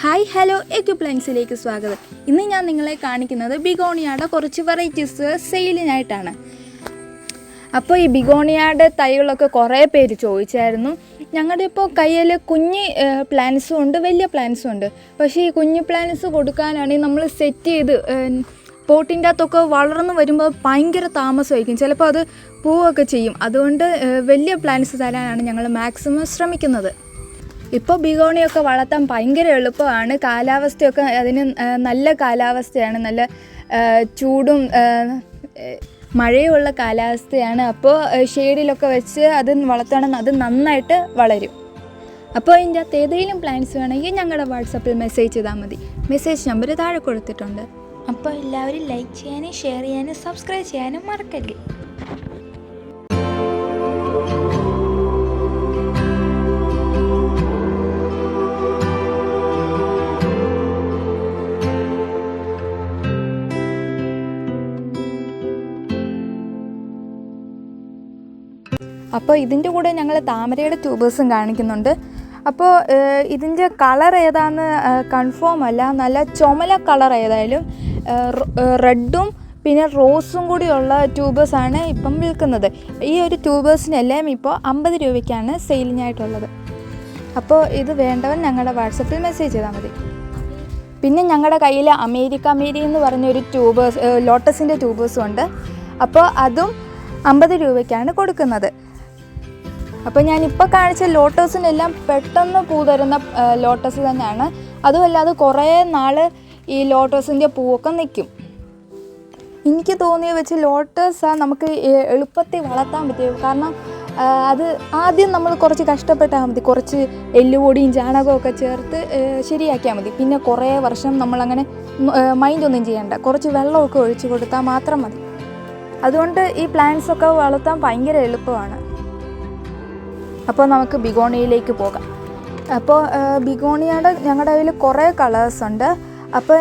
Hi hello എക്യുപ്ലൻസിലേക്ക് സ്വാഗതം. ഇന്ന് ഞാൻ നിങ്ങളെ കാണിക്കുന്നത് ബിഗോണിയയുടെ കുറച്ച് വെറൈറ്റീസ് സെയിലിനായിട്ടാണ്. അപ്പോൾ ഈ ബിഗോണിയയുടെ തൈകളൊക്കെ കുറേ പേര് ചോദിച്ചായിരുന്നു. ഞങ്ങളുടെ ഇപ്പോൾ കയ്യിൽ കുഞ്ഞ് പ്ലാന്റ്സും ഉണ്ട് വലിയ പ്ലാന്റ്സും ഉണ്ട്. പക്ഷേ ഈ കുഞ്ഞ് പ്ലാന്റ്സ് കൊടുക്കാനാണെങ്കിൽ നമ്മൾ സെറ്റ് ചെയ്ത് പോട്ടിന്റെ അകത്തൊക്കെ വളർന്നു വരുമ്പോൾ ഭയങ്കര താമസമായിരിക്കും. ചിലപ്പോൾ അത് പൂവൊക്കെ ചെയ്യും. അതുകൊണ്ട് വലിയ പ്ലാന്റ്സ് തരാനാണ് ഞങ്ങൾ മാക്സിമം ശ്രമിക്കുന്നത്. ഇപ്പോൾ ബിഗോണിയൊക്കെ വളർത്താൻ ഭയങ്കര എളുപ്പമാണ്. കാലാവസ്ഥയൊക്കെ അതിന് നല്ല കാലാവസ്ഥയാണ്. നല്ല ചൂടും മഴയുള്ള കാലാവസ്ഥയാണ്. അപ്പോൾ ഷെയ്ഡിലൊക്കെ വെച്ച് അത് വളർത്തണം. അത് നന്നായിട്ട് വളരും. അപ്പോൾ ഇതിന്റെ അകത്ത് ഏതെങ്കിലും പ്ലാൻസ് വേണമെങ്കിൽ ഞങ്ങളുടെ വാട്സപ്പിൽ മെസ്സേജ് ചെയ്താൽ മതി. മെസ്സേജ് നമ്പർ താഴെ കൊടുത്തിട്ടുണ്ട്. അപ്പോൾ എല്ലാവരും ലൈക്ക് ചെയ്യാനും ഷെയർ ചെയ്യാനും സബ്സ്ക്രൈബ് ചെയ്യാനും മറക്കല്ലേ അപ്പോൾ ഇതിന്റെ കൂടെ ഞങ്ങൾ താമരയുടെ ട്യൂബേഴ്സും കാണിക്കുന്നുണ്ട്. അപ്പോൾ ഇതിന്റെ കളർ ഏതാന്ന് കൺഫേം അല്ല. നല്ല ചുമല കളർ ഏതായാലും റെഡും പിന്നെ റോസും കൂടിയുള്ള ട്യൂബേഴ്സാണ് ഇപ്പം വിൽക്കുന്നത്. ഈ ഒരു ട്യൂബേഴ്സിനെല്ലാം ഇപ്പോൾ അമ്പത് രൂപയ്ക്കാണ് സെയിലിനായിട്ടുള്ളത്. അപ്പോൾ ഇത് വേണ്ടവൻ ഞങ്ങളുടെ വാട്സപ്പിൽ മെസ്സേജ് ചെയ്താൽ മതി. പിന്നെ ഞങ്ങളുടെ കയ്യിൽ അമേരിക്ക മേരി എന്ന് പറഞ്ഞൊരു ട്യൂബേഴ്സ് ലോട്ടസിന്റെ ട്യൂബേഴ്സും ഉണ്ട്. അപ്പോൾ അതും അമ്പത് രൂപയ്ക്കാണ് കൊടുക്കുന്നത്. അപ്പോൾ ഞാനിപ്പോൾ കാണിച്ച ലോട്ടസിനെല്ലാം പെട്ടെന്ന് പൂ തരുന്ന ലോട്ടസ് തന്നെയാണ്. അതുമല്ലാതെ കുറേ നാൾ ഈ ലോട്ടസിന്റെ പൂവൊക്കെ നിൽക്കും എനിക്ക് തോന്നിയ വെച്ച് ലോട്ടസാണ് നമുക്ക് എളുപ്പത്തിൽ വളർത്താൻ പറ്റിയത്. കാരണം അത് ആദ്യം നമ്മൾ കുറച്ച് കഷ്ടപ്പെട്ടാൽ മതി. കുറച്ച് എല്ലുപൊടിയും ചാണകവും ഒക്കെ ചേർത്ത് ശരിയാക്കിയാൽ മതി. പിന്നെ കുറേ വർഷം നമ്മളങ്ങനെ മൈൻഡൊന്നും ചെയ്യണ്ട. കുറച്ച് വെള്ളമൊക്കെ ഒഴിച്ചു കൊടുത്താൽ മാത്രം മതി. അതുകൊണ്ട് ഈ പ്ലാന്റ്സൊക്കെ വളർത്താൻ ഭയങ്കര എളുപ്പമാണ്. അപ്പോൾ നമുക്ക് ബിഗോണിയയിലേക്ക് പോകാം. അപ്പോൾ ബിഗോണിയയുടെ ഞങ്ങളുടെ കയ്യിൽ കുറേ കളേഴ്സ് ഉണ്ട്. അപ്പോൾ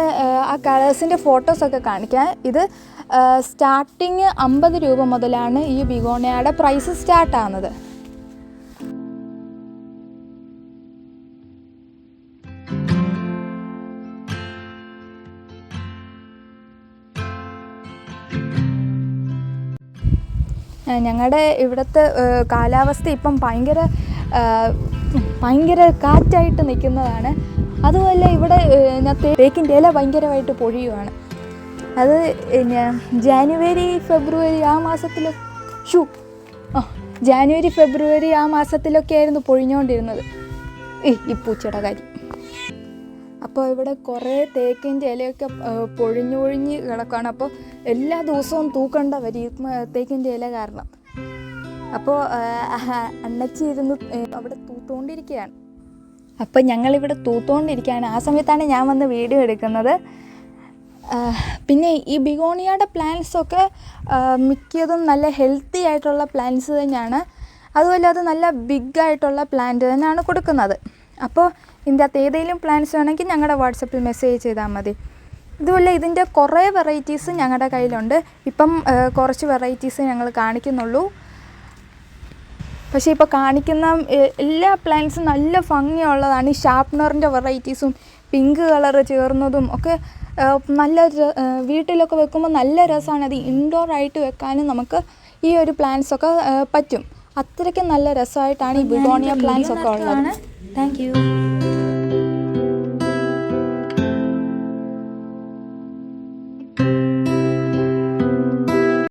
ആ കളേഴ്സിന്റെ ഫോട്ടോസൊക്കെ കാണിക്കാം. ഇത് സ്റ്റാർട്ടിങ് അമ്പത് രൂപ മുതലാണ് ഈ ബിഗോണിയയുടെ പ്രൈസ് സ്റ്റാർട്ട് ഞങ്ങളുടെ ഇവിടുത്തെ കാലാവസ്ഥ ഇപ്പം ഭയങ്കര ഭയങ്കര കാറ്റായിട്ട് നിൽക്കുന്നതാണ്. അതുപോലെ ഇവിടെ തേക്കിന്റെ ഇല ഭയങ്കരമായിട്ട് പൊഴിയുവാണ്. അത് ജാനുവരി ഫെബ്രുവരി ആ മാസത്തിൽ ഷൂ ഓ ജാനുവരി ഫെബ്രുവരി ആ മാസത്തിലൊക്കെ ആയിരുന്നു പൊഴിഞ്ഞുകൊണ്ടിരുന്നത് ഈ പൂച്ചയുടെ കാര്യം. അപ്പോൾ ഇവിടെ കുറേ തേക്കിന്റെ ഇലയൊക്കെ പൊഴിഞ്ഞൊഴിഞ്ഞ് പൊഴിഞ്ഞു പൊഴിഞ്ഞ് കിടക്കുകയാണ് അപ്പോൾ എല്ലാ ദിവസവും തൂക്കണ്ട വരി തേക്കിന്റെ ഇല കാരണം. അപ്പോൾ അണ്ണച്ചി ഇരുന്ന് അവിടെ തൂത്തുകൊണ്ടിരിക്കുകയാണ് അപ്പോൾ ഞങ്ങളിവിടെ തൂത്തുകൊണ്ടിരിക്കുകയാണ് ആ സമയത്താണ് ഞാൻ വന്ന് വീഡിയോ എടുക്കുന്നത്. പിന്നെ ഈ ബിഗോണിയയുടെ പ്ലാന്റ്സൊക്കെ മിക്കതും നല്ല ഹെൽത്തി ആയിട്ടുള്ള പ്ലാന്റ്സ് തന്നെയാണ്. അതുപോലെ അത് നല്ല ബിഗ് ആയിട്ടുള്ള പ്ലാന്റ് തന്നെയാണ് കൊടുക്കുന്നത്. അപ്പോൾ ഇതിന്റെ അകത്ത് ഏതെങ്കിലും പ്ലാൻസ് വേണമെങ്കിൽ ഞങ്ങളുടെ വാട്സപ്പിൽ മെസ്സേജ് ചെയ്താൽ മതി. ഇതുപോലെ ഇതിന്റെ കുറേ വെറൈറ്റീസ് ഞങ്ങളുടെ കയ്യിലുണ്ട്. ഇപ്പം കുറച്ച് വെറൈറ്റീസ് ഞങ്ങൾ കാണിക്കുന്നുള്ളൂ. പക്ഷേ ഇപ്പോൾ കാണിക്കുന്ന എല്ലാ പ്ലാന്റ്സും നല്ല ഭംഗിയുള്ളതാണ്. ഈ ഷാർപ്നറിന്റെ വെറൈറ്റീസും പിങ്ക് കളർ ചേർന്നതും ഒക്കെ നല്ല വീട്ടിലൊക്കെ വെക്കുമ്പോൾ നല്ല രസമാണ്. അത് ഇൻഡോർ ആയിട്ട് വെക്കാനും നമുക്ക് ഈ ഒരു പ്ലാൻസ് ഒക്കെ പറ്റും. അത്രയ്ക്ക് നല്ല രസമായിട്ടാണ് ഈ ബിഡോണിയ പ്ലാന്റ്സ് ഒക്കെ ഉള്ളത്. Thank you